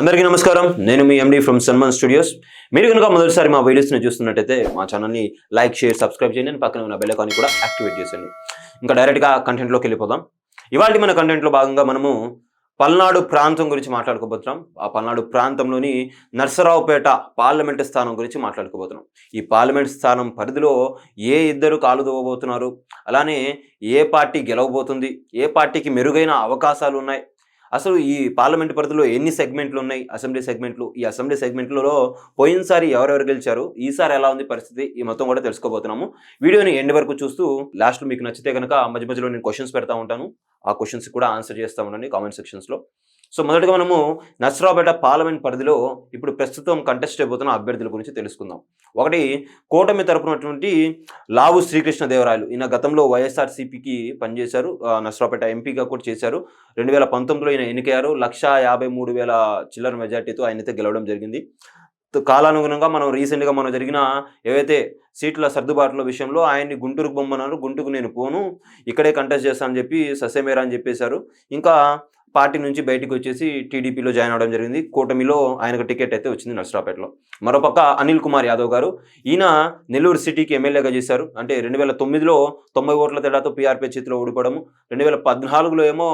అందరికీ నమస్కారం. నేను మీ ఎండి ఫ్రమ్ సన్మన్ స్టూడియోస్ మీరు కనుక మొదటిసారి మా వీడియోస్ని చూస్తున్నట్టయితే మా ఛానల్ని లైక్ షేర్ సబ్స్క్రైబ్ చేయండి. పక్కన ఉన్న బెల్ ఐకాన్ని కూడా యాక్టివేట్ చేసేయండి. ఇంకా డైరెక్ట్గా కంటెంట్లోకి వెళ్ళిపోదాం. ఇవాళ మన కంటెంట్లో భాగంగా మనము పల్నాడు ప్రాంతం గురించి మాట్లాడుకోబోతున్నాం. ఆ పల్నాడు ప్రాంతంలోని నర్సరావుపేట పార్లమెంటు స్థానం గురించి మాట్లాడుకోబోతున్నాం. ఈ పార్లమెంట్ స్థానం పరిధిలో ఏ ఇద్దరు కాలు దువ్వబోతున్నారు? అలానే ఏ పార్టీ గెలవబోతుంది? ఏ పార్టీకి మెరుగైన అవకాశాలు ఉన్నాయి? అసలు ఈ పార్లమెంట్ పరిధిలో ఎన్ని సెగ్మెంట్లు ఉన్నాయి? అసెంబ్లీ సెగ్మెంట్లు? ఈ అసెంబ్లీ సెగ్మెంట్లలో పోయినసారి ఎవరెవరు గెలిచారు? ఈసారి ఎలా ఉంది పరిస్థితి? ఈ మొత్తం కూడా తెలుసుకోబోతున్నాము. వీడియోని ఎండ్ వరకు చూస్తూ లాస్ట్లో మీకు నచ్చితే కనుక మధ్య మధ్యలో నేను క్వశ్చన్స్ పెడతా ఉంటాను. ఆ క్వశ్చన్స్ కూడా ఆన్సర్ చేస్తూ ఉండండి కామెంట్ సెక్షన్స్లో. సో మొదటగా మనము నర్సరావుపేట పార్లమెంట్ పరిధిలో ఇప్పుడు ప్రస్తుతం కంటెస్ట్ అయిపోతున్న అభ్యర్థుల గురించి తెలుసుకుందాం. ఒకటి కూటమి తరపునటువంటి లావు శ్రీకృష్ణదేవరాయలు. ఈయన గతంలో వైఎస్ఆర్సీపీకి పనిచేశారు. ఆ, ఎంపీగా కూడా చేశారు. రెండు వేల పంతొమ్మిదిలో ఈయన ఎన్నికయ్యారు. లక్ష యాభై మూడు వేల చిల్లర మెజార్టీతో ఆయనైతే గెలవడం జరిగింది. కాలానుగుణంగా మనం రీసెంట్గా మనం జరిగిన ఏవైతే సీట్ల సర్దుబాట్ల విషయంలో ఆయన్ని గుంటూరుకు బొమ్మన్నారు గుంటూరుకు నేను పోను ఇక్కడే కంటెస్ట్ చేస్తానని చెప్పి ససేమేరా అని చెప్పేశారు. ఇంకా పార్టీ నుంచి బయటికి వచ్చేసి టీడీపీలో జాయిన్ అవడం జరిగింది. కూటమిలో ఆయనకు టికెట్ అయితే వచ్చింది నర్సరాపేటలో మరోపక్క అనిల్ కుమార్ యాదవ్ గారు ఈయన నెల్లూరు సిటీకి ఎమ్మెల్యేగా చేశారు. అంటే రెండు వేల తొమ్మిదిలో తొంభై ఓట్ల తేడాతో పీఆర్పీ చేతిలో ఓడిపోవడము రెండు వేల పద్నాలుగులో ఏమో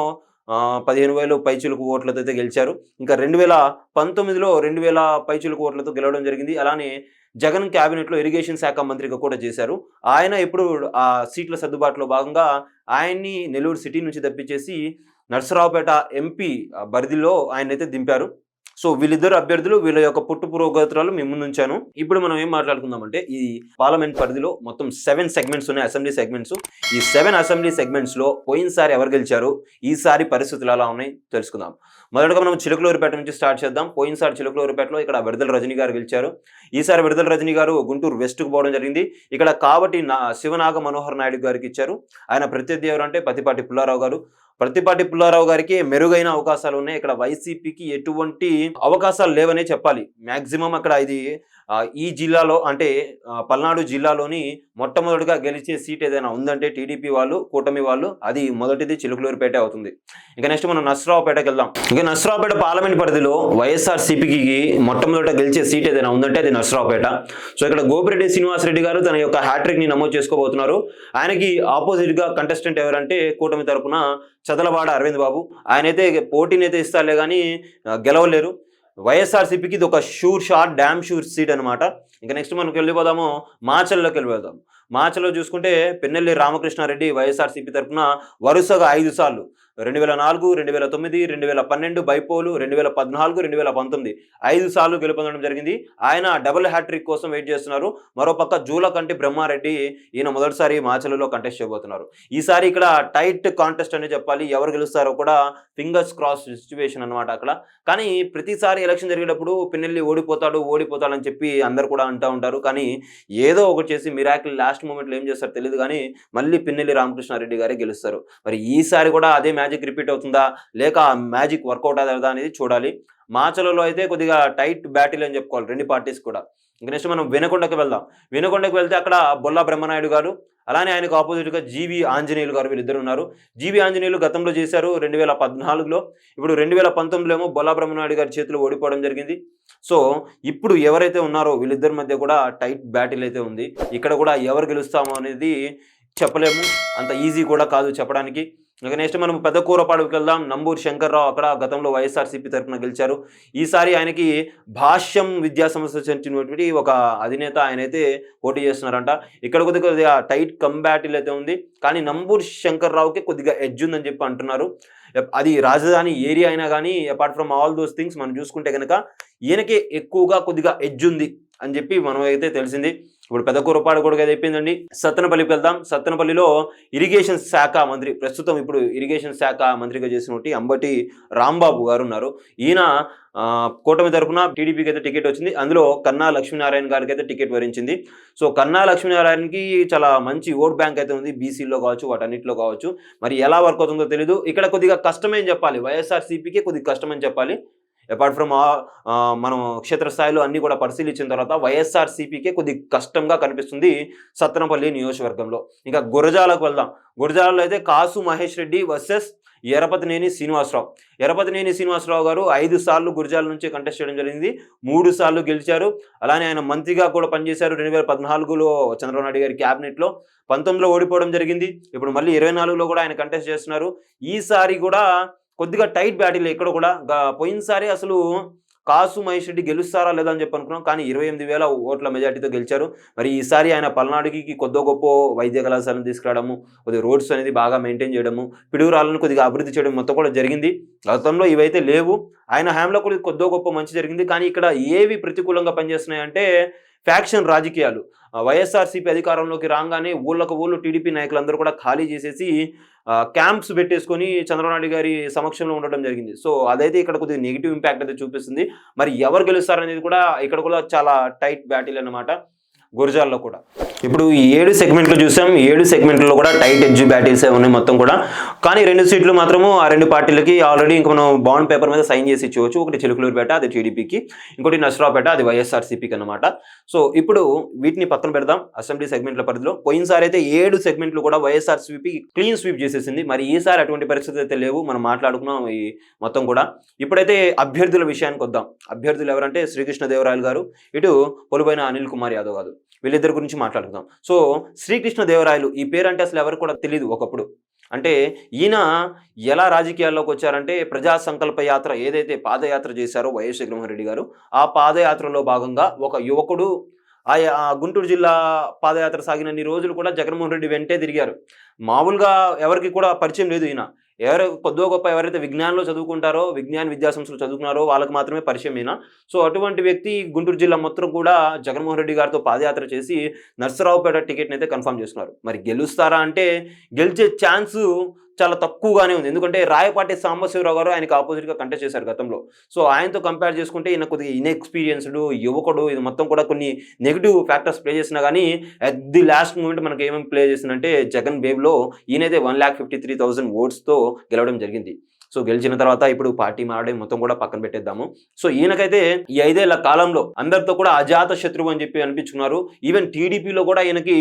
పదిహేను వేలు పైచులకు ఓట్లతో అయితే గెలిచారు. ఇంకా రెండు వేల పంతొమ్మిదిలో రెండు వేల పైచులకు ఓట్లతో గెలవడం జరిగింది. అలానే జగన్ క్యాబినెట్లో ఇరిగేషన్ శాఖ మంత్రిగా కూడా చేశారు. ఆయన ఇప్పుడు ఆ సీట్ల సర్దుబాటులో భాగంగా ఆయన్ని నెల్లూరు సిటీ నుంచి తప్పించేసి నర్సరావుపేట ఎంపీ బరిదిలో ఆయన అయితే దింపారు. సో వీళ్ళిద్దరు అభ్యర్థులు వీళ్ళ యొక్క పుట్టు పురోగతురాలు మేము ముందుంచాను ఇప్పుడు మనం ఏం మాట్లాడుకుందామంటే ఈ పార్లమెంట్ పరిధిలో మొత్తం సెవెన్ సెగ్మెంట్స్ ఉన్నాయి అసెంబ్లీ సెగ్మెంట్స్. ఈ సెవెన్ అసెంబ్లీ సెగ్మెంట్స్లో పోయినసారి ఎవరు గెలిచారు? ఈసారి పరిస్థితులు ఎలా ఉన్నాయి? తెలుసుకుందాం. మొదటగా మనం చిలుకలూరుపేట నుంచి స్టార్ట్ చేద్దాం. పోయినసారి చిలుకలూరుపేటలో ఇక్కడ విడుదల రజనీ గారు గెలిచారు. ఈసారి విడుదల రజనీ గారు గుంటూరు వెస్ట్కు పోవడం జరిగింది. ఇక్కడ కాబట్టి నా శివనాగ మనోహర్ నాయుడు గారికి ఇచ్చారు. ఆయన ప్రత్యర్థి ఎవరు అంటే పతిపాటి పుల్లారావు గారు. ప్రతిపాటి పుల్లారావు గారికి మెరుగైన అవకాశాలు ఉన్నాయి. ఇక్కడ వైసీపీకి ఎటువంటి అవకాశాలు లేవనే చెప్పాలి. మాక్సిమం అక్కడ ఇది ఈ జిల్లాలో అంటే పల్నాడు జిల్లాలోని మొట్టమొదటిగా గెలిచే సీట్ ఏదైనా ఉందంటే టీడీపీ వాళ్ళు కూటమి వాళ్ళు అది మొదటిది చిలుకలూరుపేట అవుతుంది. ఇంకా నెక్స్ట్ మనం నసరావుపేటకి వెళ్దాం. ఇంకా నసరావుపేట పార్లమెంట్ పరిధిలో వైఎస్ఆర్ సిపికి మొట్టమొదట గెలిచే సీట్ ఏదైనా ఉందంటే అది నసరావుపేట సో ఇక్కడ గోపిరెడ్డి శ్రీనివాసరెడ్డి గారు తన యొక్క హ్యాట్రిక్ని నమోదు చేసుకోబోతున్నారు. ఆయనకి ఆపోజిట్గా కంటెస్టెంట్ ఎవరంటే కూటమి తరపున చదలవాడ అరవింద్ బాబు. ఆయనైతే పోటీని అయితే ఇస్తారులే కానీ గెలవలేరు. వైఎస్ఆర్సీపీకి ఇది ఒక sure shot damn sure seat అనమాట ఇంకా నెక్స్ట్ మనకు వెళ్ళిపోదాము మాచల్లోకి వెళ్ళిపోదాం మాచల్లో చూసుకుంటే పెన్నెల్లి రామకృష్ణారెడ్డి వైఎస్ఆర్సీపీ తరఫున వరుసగా ఐదు సార్లు. రెండు వేల నాలుగు రెండు వేల తొమ్మిది రెండు వేల పన్నెండు బైపోలు రెండు వేల పద్నాలుగు రెండు వేల పంతొమ్మిది ఐదు సార్లు గెలుపొందడం జరిగింది. ఆయన డబుల్ హ్యాట్రిక్ కోసం వెయిట్ చేస్తున్నారు. మరోపక్క జూలకంటి బ్రహ్మారెడ్డి ఈయన మొదటిసారి మాచలలో కంటెస్ట్ చేయబోతున్నారు. ఈసారి ఇక్కడ టైట్ కాంటెస్ట్ అనే చెప్పాలి. ఎవరు గెలుస్తారో కూడా ఫింగర్స్ క్రాస్ సిచ్యువేషన్ అనమాట అక్కడ. కానీ ప్రతిసారి ఎలక్షన్ జరిగేటప్పుడు పిన్నెల్లి ఓడిపోతాడు ఓడిపోతాడు అని చెప్పి అందరు కూడా అంటూ ఉంటారు. కానీ ఏదో ఒకటి చేసి మిరాకిల్ లాస్ట్ మూమెంట్లో ఏం చేస్తారో తెలియదు కానీ మళ్ళీ పిన్నెల్లి రామకృష్ణారెడ్డి గారే గెలుస్తారు. మరి ఈసారి కూడా అదే మ్యాజిక్ రిపీట్ అవుతుందా? లేక ఆ మ్యాజిక్ వర్కౌట్ అవుతుందా అనేది చూడాలి. మాచలలో అయితే కొద్దిగా టైట్ బ్యాటిల్ అని చెప్పుకోవాలి రెండు పార్టీస్ కూడా. ఇంక నెక్స్ట్ మనం వినకొండకి వెళ్దాం. వినకొండకి వెళ్తే అక్కడ బొల్లా బ్రహ్మనాయుడు గారు అలానే ఆయనకు ఆపోజిట్గా జీవి ఆంజనేయులు గారు వీళ్ళిద్దరు ఉన్నారు. జీవి ఆంజనేయులు గతంలో చేశారు రెండు వేల పద్నాలుగులో. ఇప్పుడు రెండు వేల పంతొమ్మిదిలో ఏమో బొల్లా బ్రహ్మనాయుడు గారి చేతిలో ఓడిపోవడం జరిగింది. సో ఇప్పుడు ఎవరైతే ఉన్నారో వీళ్ళిద్దరి మధ్య కూడా టైట్ బ్యాటిల్ అయితే ఉంది. ఇక్కడ కూడా ఎవరు గెలుస్తామో అనేది చెప్పలేము. అంత ఈజీ కూడా కాదు చెప్పడానికి. ఇక నెక్స్ట్ మనం పెద్ద కూరపాడుకు వెళ్దాం. నంబూరు శంకర్రావు అక్కడ గతంలో వైఎస్ఆర్సీపీ తరఫున గెలిచారు. ఈసారి ఆయనకి భాష్యం విద్యా సంస్థ చెందినటువంటి ఒక అధినేత ఆయనైతే పోటీ చేస్తున్నారంట. ఇక్కడ కొద్దిగా టైట్ కంబాటిల్ అయితే ఉంది. కానీ నంబూరు శంకర్రావుకి కొద్దిగా ఎడ్జ్ ఉందని చెప్పి అంటున్నారు. అది రాజధాని ఏరియా అయినా కానీ apart from all those things మనం చూసుకుంటే కనుక ఈయనకి ఎక్కువగా కొద్దిగా ఎడ్జ్ ఉంది అని చెప్పి మనం అయితే తెలిసింది. ఇప్పుడు పెద్ద కూరపాడు కూడా చెప్పిందండి. సత్తనపల్లికి వెళ్దాం. సత్తనపల్లిలో ఇరిగేషన్ శాఖ మంత్రి ప్రస్తుతం ఇప్పుడు ఇరిగేషన్ శాఖ మంత్రిగా చేసినటువంటి అంబటి రాంబాబు గారు ఉన్నారు. ఈయన కూటమి తరపున టీడీపీకి అయితే టికెట్ వచ్చింది. అందులో కన్నా లక్ష్మీనారాయణ గారికి అయితే టికెట్ వరించింది. సో కన్నా లక్ష్మీనారాయణకి చాలా మంచి ఓట్ బ్యాంక్ అయితే ఉంది. బీసీలో కావచ్చు వాటన్నిటిలో కావచ్చు. మరి ఎలా వర్క్ అవుతుందో తెలీదు. ఇక్కడ కొద్దిగా కష్టమే అని చెప్పాలి? వైఎస్ఆర్సీపీకి కొద్దిగా కష్టమని చెప్పాలి. అపార్ట్ ఫ్రమ్ మనం క్షేత్రస్థాయిలో అన్ని కూడా పరిశీలించిన తర్వాత వైఎస్ఆర్సీపీకే కొద్ది కష్టంగా కనిపిస్తుంది సత్తనపల్లి నియోజకవర్గంలో. ఇంకా గురజాలకు వెళ్దాం. గురజాలలో అయితే కాసు మహేష్ రెడ్డి వర్సెస్ ఎరపతినేని శ్రీనివాసరావు. ఎరపతినేని శ్రీనివాసరావు గారు ఐదు సార్లు గురిజాల నుంచి కంటెస్ట్ చేయడం జరిగింది. మూడు సార్లు గెలిచారు. అలానే ఆయన మంత్రిగా కూడా పనిచేశారు రెండు వేల పద్నాలుగులో చంద్రబాబు నాయుడు గారి క్యాబినెట్లో. పంతొమ్మిదిలో ఓడిపోవడం జరిగింది. ఇప్పుడు మళ్ళీ ఇరవై నాలుగులో కూడా ఆయన కంటెస్ట్ చేస్తున్నారు. ఈసారి కూడా కొద్దిగా టైట్ బ్యాటిల్ ఇక్కడ కూడా పోయినసారి అసలు కాసు మహేష్ రెడ్డి గెలుస్తారా లేదా అని చెప్పి అనుకున్నాం కానీ ఇరవై ఎనిమిది వేల ఓట్ల మెజార్టీతో గెలిచారు. మరి ఈసారి ఆయన పల్నాడుకి కొద్ది గొప్ప వైద్య కళాశాలను తీసుకురావడము కొద్దిగా రోడ్స్ అనేది బాగా మెయింటైన్ చేయడము పిడుగురాలను కొద్దిగా అభివృద్ధి చేయడం మొత్తం కూడా జరిగింది. గతంలో ఇవైతే లేవు. ఆయన హ్యాంలో కూడా కొద్దో గొప్ప మంచి జరిగింది. కానీ ఇక్కడ ఏవి ప్రతికూలంగా పనిచేస్తున్నాయంటే ఫ్యాక్షన్ రాజకీయాలు. వైఎస్ఆర్సీపీ అధికారంలోకి రాగానే ఊళ్ళకు ఊళ్ళు టీడీపీ నాయకులందరూ కూడా ఖాళీ చేసేసి క్యాంప్స్ పెట్టేసుకొని చంద్రబాబు నాయుడు గారి సమక్షంలో ఉండడం జరిగింది. సో అదైతే ఇక్కడ కొద్దిగా నెగిటివ్ ఇంపాక్ట్ అయితే చూపిస్తుంది. మరి ఎవరు గెలుస్తారనేది కూడా ఇక్కడ కూడా చాలా టైట్ బ్యాటిల్ అన్నమాట. గురజాల్లో కూడా. ఇప్పుడు ఈ ఏడు సెగ్మెంట్లు చూసాం. ఏడు సెగ్మెంట్లో కూడా టైట్ ఎడ్జ్ బ్యాటిల్స్ ఉన్నాయి మొత్తం కూడా. కానీ రెండు సీట్లు మాత్రము ఆ రెండు పార్టీలకి ఆల్రెడీ ఇంకా మనం బాండ్ పేపర్ మీద సైన్ చేసి ఇచ్చేవచ్చు ఒకటి చిలుకలూరుపేట అది టీడీపీకి. ఇంకోటి నసరావుపేట అది వైఎస్ఆర్సీపీకి అనమాట సో ఇప్పుడు వీటిని పక్కన పెడదాం. అసెంబ్లీ సెగ్మెంట్ల పరిధిలో. పోయినసారి అయితే ఏడు సెగ్మెంట్లు కూడా వైఎస్ఆర్సీపీ క్లీన్ స్వీప్ చేసేసింది. మరి ఈసారి అటువంటి పరిస్థితి అయితే లేవు. మనం మాట్లాడుకున్నాం ఈ మొత్తం కూడా. ఇప్పుడైతే అభ్యర్థుల విషయానికి వద్దాం. అభ్యర్థులు ఎవరంటే శ్రీకృష్ణదేవరాయలు గారు. ఇటు పొలుపైన అనిల్ కుమార్ యాదవ్ గారు. వీళ్ళిద్దరి గురించి మాట్లాడుకుందాం. సో శ్రీకృష్ణదేవరాయలు ఈ పేరు అంటే అసలు ఎవరు కూడా తెలియదు ఒకప్పుడు. అంటే ఈయన ఎలా రాజకీయాల్లోకి వచ్చారంటే ప్రజా సంకల్ప యాత్ర ఏదైతే పాదయాత్ర చేశారో వైఎస్ జగన్మోహన్ రెడ్డి గారు ఆ పాదయాత్రలో భాగంగా ఒక యువకుడు ఆయా ఆ గుంటూరు జిల్లా పాదయాత్ర సాగినన్ని రోజులు కూడా జగన్మోహన్ రెడ్డి వెంటే తిరిగారు. మామూలుగా ఎవరికి కూడా పరిచయం లేదు ఈయన. ఎవరు కొద్దో గొప్ప ఎవరైతే విజ్ఞానంలో చదువుకుంటారో విజ్ఞాన విద్యా సంస్థలు చదువుకున్నారో వాళ్ళకి మాత్రమే పరిచయం సో అటువంటి వ్యక్తి గుంటూరు జిల్లా మొత్తం కూడా జగన్మోహన్ రెడ్డి గారితో పాదయాత్ర చేసి నర్సరావుపేట టికెట్ని అయితే కన్ఫర్మ్ చేస్తున్నారు. మరి గెలుస్తారా అంటే గెలిచే ఛాన్స్ చాలా తక్కువగానే ఉంది. ఎందుకంటే రాయపాటి సాంబశివరావు గారు ఆయనకు ఆపోజిట్గా కంటెస్ట్ చేశారు గతంలో. సో ఆయనతో కంపేర్ చేసుకుంటే ఈయన కొద్దిగా ఇన్ఎక్స్పీరియన్స్డ్ యువకుడు ఇది మొత్తం కూడా కొన్ని నెగిటివ్ ఫ్యాక్టర్స్ ప్లే చేసినా కానీ అట్ ది లాస్ట్ మూమెంట్ మనకి ఏమేమి ప్లే చేసిందంటే జగన్ వేవ్లో ఈయనైతే one lakh fifty three thousand ఓట్స్తో గెలవడం జరిగింది. సో గెలిచిన తర్వాత ఇప్పుడు పార్టీ మారడం మొత్తం కూడా పక్కన పెట్టేద్దాము. సో ఈయనకైతే ఈ ఐదేళ్ళ కాలంలో అందరితో కూడా అజాత శత్రువు అని చెప్పి అనిపించుకున్నారు ఈవెన్ టీడీపీలో కూడా ఈయనకి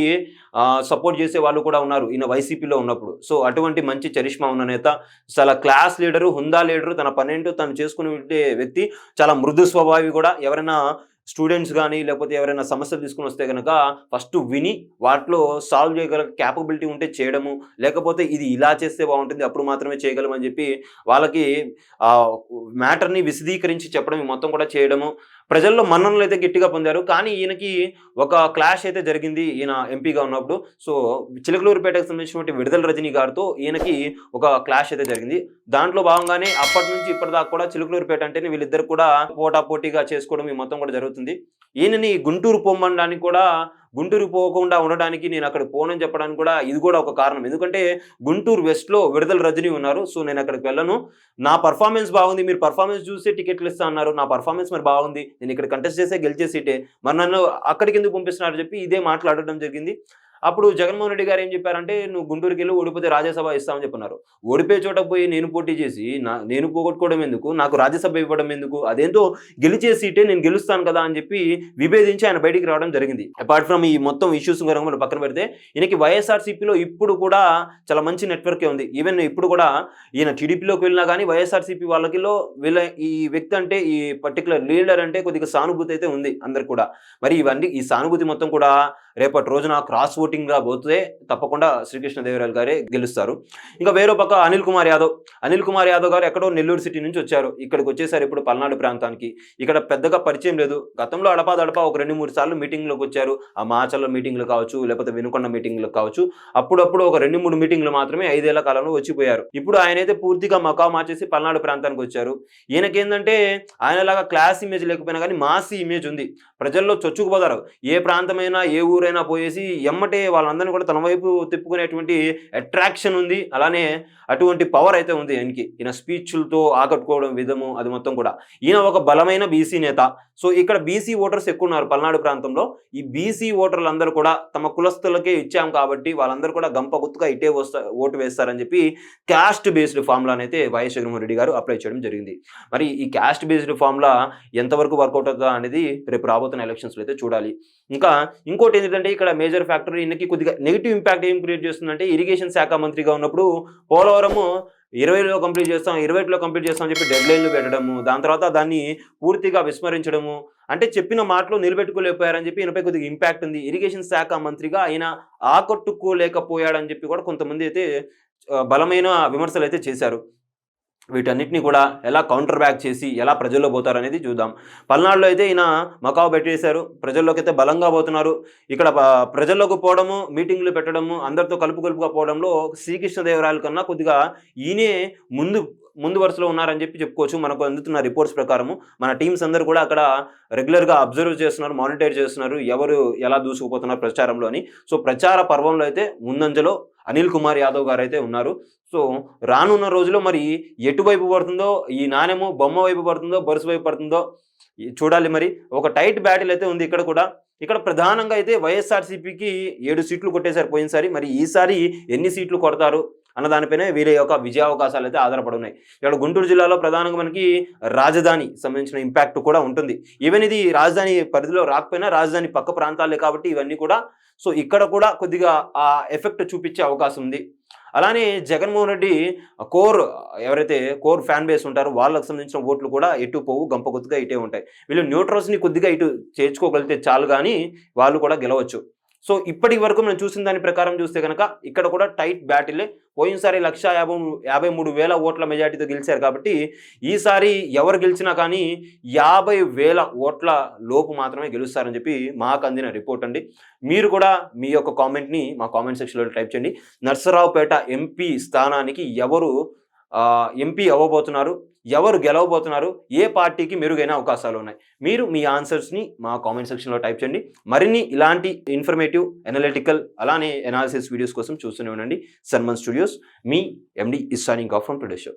సపోర్ట్ చేసే వాళ్ళు కూడా ఉన్నారు. ఈయన వైసీపీలో ఉన్నప్పుడు. సో అటువంటి మంచి చరిష్మా ఉన్న నేత చాలా క్లాస్ లీడరు హుందా లీడరు తన పనేంటో తను చేసుకునే వ్యక్తి చాలా మృదు స్వభావి కూడా. ఎవరైనా స్టూడెంట్స్ కానీ లేకపోతే ఎవరైనా సమస్యలు తీసుకుని వస్తే కనుక ఫస్ట్ విని వాటిలో సాల్వ్ చేయగల క్యాపబిలిటీ ఉంటే చేయడము లేకపోతే ఇది ఇలా చేస్తే బాగుంటుంది అప్పుడు మాత్రమే చేయగలమని చెప్పి వాళ్ళకి మ్యాటర్ని విశదీకరించి చెప్పడం మొత్తం కూడా చేయడము ప్రజల్లో మన్ననలు అయితే గట్టిగా పొందారు. కానీ ఈయనకి ఒక క్లాష్ అయితే జరిగింది ఈయన ఎంపీగా ఉన్నప్పుడు. సో చిలకలూరుపేటకు సంబంధించినటువంటి విడుదల రజనీ గారితో ఈయనకి ఒక క్లాష్ అయితే జరిగింది. దాంట్లో భాగంగానే అప్పటి నుంచి ఇప్పటిదాకా కూడా చిలుకలూరుపేట అంటేనే వీళ్ళిద్దరు కూడా పోటా పోటీగా చేసుకోవడం ఈ మొత్తం కూడా జరుగుతుంది. ఈయనని గుంటూరు పొమ్మనడానికి కూడా గుంటూరు పోకుండా ఉండడానికి నేను అక్కడ పోనని చెప్పడానికి కూడా ఇది కూడా ఒక కారణం. ఎందుకంటే గుంటూరు వెస్ట్లో విడుదల రజనీ ఉన్నారు. సో నేను అక్కడికి వెళ్ళను. నా పర్ఫార్మెన్స్ బాగుంది. మీరు పర్ఫార్మెన్స్ చూసి టికెట్లు ఇస్తా అన్నారు. నా పర్ఫార్మెన్స్ మరి బాగుంది. నేను ఇక్కడ కంటెస్ట్ చేసే గెలిచే సీటే మరి నన్ను అక్కడికి ఎందుకు పంపిస్తున్నారు చెప్పి ఇదే మాట్లాడడం జరిగింది. అప్పుడు జగన్మోహన్ రెడ్డి గారు ఏం చెప్పారంటే నువ్వు గుంటూరుకి వెళ్ళి ఓడిపోతే రాజ్యసభ ఇస్తామని చెప్పన్నారు. ఓడిపోయే చోట పోయి నేను పోటీ చేసి నా నేను పోగొట్టుకోవడం ఎందుకు? నాకు రాజ్యసభ ఇవ్వడం ఎందుకు? అదేంటో గెలిచే సీటే నేను గెలుస్తాను కదా అని చెప్పి విభేదించి ఆయన బయటికి రావడం జరిగింది. అపార్ట్ ఫ్రమ్ ఈ మొత్తం ఇష్యూస్ మనం పక్కన పెడితే ఈయనకి వైఎస్ఆర్సీపీలో ఇప్పుడు కూడా చాలా మంచి నెట్వర్కే ఉంది. ఈవెన్ ఇప్పుడు కూడా ఈయన టీడీపీలోకి వెళ్ళినా కానీ వైఎస్ఆర్సీపీ వాళ్ళకిలో వీళ్ళ ఈ వ్యక్తి అంటే ఈ పర్టికులర్ లీడర్ అంటే కొద్దిగా సానుభూతి అయితే ఉంది అందరికి కూడా. మరి ఇవన్నీ ఈ సానుభూతి మొత్తం కూడా రేపటి రోజున క్రాస్ ఓటింగ్గా పోతే తప్పకుండా శ్రీకృష్ణదేవరాయలు గారే గెలుస్తారు. ఇంకా వేరే పక్క అనిల్ కుమార్ యాదవ్. అనిల్ కుమార్ యాదవ్ గారు ఎక్కడో నెల్లూరు సిటీ నుంచి వచ్చారు. ఇక్కడికి వచ్చేసారు ఇప్పుడు పల్నాడు ప్రాంతానికి. ఇక్కడ పెద్దగా పరిచయం లేదు. గతంలో అడపా దడపా ఒక రెండు మూడు సార్లు మీటింగ్లోకి వచ్చారు. ఆ మాచల్లో మీటింగ్లు కావచ్చు లేకపోతే వినుకొండ మీటింగ్లు కావచ్చు. అప్పుడప్పుడు ఒక రెండు మూడు మీటింగ్లు మాత్రమే ఐదేళ్ళ కాలంలో వచ్చిపోయారు. ఇప్పుడు ఆయన అయితే పూర్తిగా మకా మార్చేసి పల్నాడు ప్రాంతానికి వచ్చారు. ఈయనకేంటంటే ఆయనలాగా క్లాస్ ఇమేజ్ లేకపోయినా కానీ మాసి ఇమేజ్ ఉంది. ప్రజల్లో చొచ్చుకుపోతారు. ఏ ప్రాంతమైనా ఏ ఊరు ఎప్పుడైనా పోయేసి ఎమ్మటే వాళ్ళందరినీ కూడా తన వైపు తిప్పుకునేటువంటి అట్రాక్షన్ ఉంది. అలానే అటువంటి పవర్ అయితే ఉంది ఆయనకి. ఈయన స్పీచ్లతో ఆకట్టుకోవడం విధము అది మొత్తం కూడా. ఈయన ఒక బలమైన బీసీ నేత. సో ఇక్కడ బీసీ ఓటర్స్ ఎక్కువ ఉన్నారు పల్నాడు ప్రాంతంలో. ఈ బీసీ ఓటర్లు అందరూ కూడా తమ కులస్తులకే ఇచ్చాం కాబట్టి వాళ్ళందరూ కూడా గంప గుత్తుగా ఇటే వస్తా ఓటు వేస్తారని చెప్పి క్యాస్ట్ బేస్డ్ ఫార్ములాని అయితే వైఎస్ జగన్మోహన్ రెడ్డి గారు అప్లై చేయడం జరిగింది. మరి ఈ క్యాస్ట్ బేస్డ్ ఫార్ములా ఎంతవరకు వర్కౌట్ అవుతుందా అనేది రేపు రాబోతున్న ఎలక్షన్స్లో అయితే చూడాలి. ఇంకా ఇంకోటి ఏంటంటే ఇక్కడ మేజర్ ఫ్యాక్టర్ ఈయనకి కొద్దిగా నెగిటివ్ ఇంపాక్ట్ ఏం క్రియేట్ చేస్తుందంటే ఇరిగేషన్ శాఖ మంత్రిగా ఉన్నప్పుడు పోలవరము ఇరవైలో కంప్లీట్ చేస్తాం ఇరవై ఇరవైలో కంప్లీట్ చేస్తాం అని చెప్పి డెడ్ లైన్లు పెట్టడము దాని తర్వాత దాన్ని పూర్తిగా విస్మరించడము అంటే చెప్పిన మాటలు నిలబెట్టుకోలేకపోయారని చెప్పి ఈయనపై కొద్దిగా ఇంపాక్ట్ ఉంది. ఇరిగేషన్ శాఖ మంత్రిగా ఆయన ఆకట్టుకోలేకపోయాడని చెప్పి కూడా కొంతమంది అయితే బలమైన విమర్శలు అయితే చేశారు. వీటన్నిటిని కూడా ఎలా కౌంటర్ బ్యాక్ చేసి ఎలా ప్రజల్లో పోతారు అనేది చూద్దాం. పల్నాడులో అయితే ఈయన మకావు పెట్టేశారు ప్రజల్లోకి అయితే బలంగా పోతున్నారు. ఇక్కడ ప్రజల్లోకి పోవడము మీటింగ్లు పెట్టడము అందరితో కలుపు కలుపుగా పోవడంలో శ్రీకృష్ణదేవరాయల కన్నా కొద్దిగా ఈయనే ముందు ముందు వరుసలో ఉన్నారని చెప్పి చెప్పుకోవచ్చు. మనకు అందుతున్న రిపోర్ట్స్ ప్రకారము మన టీమ్స్ అందరూ కూడా అక్కడ రెగ్యులర్గా అబ్జర్వ్ చేస్తున్నారు మానిటర్ చేస్తున్నారు ఎవరు ఎలా దూసుకుపోతున్నారు ప్రచారంలో అని. సో ప్రచార పర్వంలో అయితే ముందంజలో అనిల్ కుమార్ యాదవ్ గారు అయితే ఉన్నారు. సో రానున్న రోజుల్లో మరి ఎటువైపు పడుతుందో ఈ నాణ్యము బొమ్మ వైపు పడుతుందో బరుసు వైపు పడుతుందో చూడాలి మరి. ఒక టైట్ బ్యాటిల్ అయితే ఉంది ఇక్కడ కూడా. ఇక్కడ ప్రధానంగా అయితే వైఎస్ఆర్సీపీకి ఏడు సీట్లు కొట్టేశారు పోయినసారి. మరి ఈసారి ఎన్ని సీట్లు కొడతారు? అన్న దానిపైన వీళ్ళ యొక్క విజయావకాశాలు అయితే ఆధారపడి ఉన్నాయి ఇక్కడ గుంటూరు జిల్లాలో ప్రధానంగా మనకి రాజధాని సంబంధించిన ఇంపాక్ట్ కూడా ఉంటుంది. ఈవెన్ ఇది రాజధాని పరిధిలో రాకపోయినా రాజధాని పక్క ప్రాంతాలే కాబట్టి ఇవన్నీ కూడా సో ఇక్కడ కూడా కొద్దిగా ఆ ఎఫెక్ట్ చూపించే అవకాశం ఉంది. అలానే జగన్మోహన్ రెడ్డి కోర్ ఎవరైతే కోర్ ఫ్యాన్ బేస్ ఉంటారో వాళ్ళకి సంబంధించిన ఓట్లు కూడా ఎటు పోవు గంప ఇటే ఉంటాయి. వీళ్ళు న్యూట్రల్స్ని కొద్దిగా ఇటు చేర్చుకోగలిగితే చాలు కానీ వాళ్ళు కూడా గెలవచ్చు. సో ఇప్పటి వరకు మనం చూసిన దాని ప్రకారం చూస్తే కనుక ఇక్కడ కూడా టైట్ బ్యాటిలే. పోయినసారి లక్ష యాభై యాభై మూడు వేల ఓట్ల మెజార్టీతో గెలిచారు కాబట్టి ఈసారి ఎవరు గెలిచినా కానీ యాభై వేల ఓట్ల లోపు మాత్రమే గెలుస్తారని చెప్పి మాకు అందిన రిపోర్ట్ అండి. మీరు కూడా మీ యొక్క కామెంట్ని మా కామెంట్ సెక్షన్లో టైప్ చేయండి. నర్సరావుపేట ఎంపీ స్థానానికి ఎవరు ఎంపీ అవ్వబోతున్నారు ఎవరు గెలవబోతున్నారు ఏ పార్టీకి మెరుగైన అవకాశాలు ఉన్నాయి? మీరు మీ ఆన్సర్స్ని మా కామెంట్ సెక్షన్లో టైప్ చేయండి. మరిన్ని ఇలాంటి ఇన్ఫర్మేటివ్ అనలిటికల్ అలానే ఎనాలిసిస్ వీడియోస్ కోసం చూస్తూనే ఉండండి. Sanman studios me MD is signing off from today show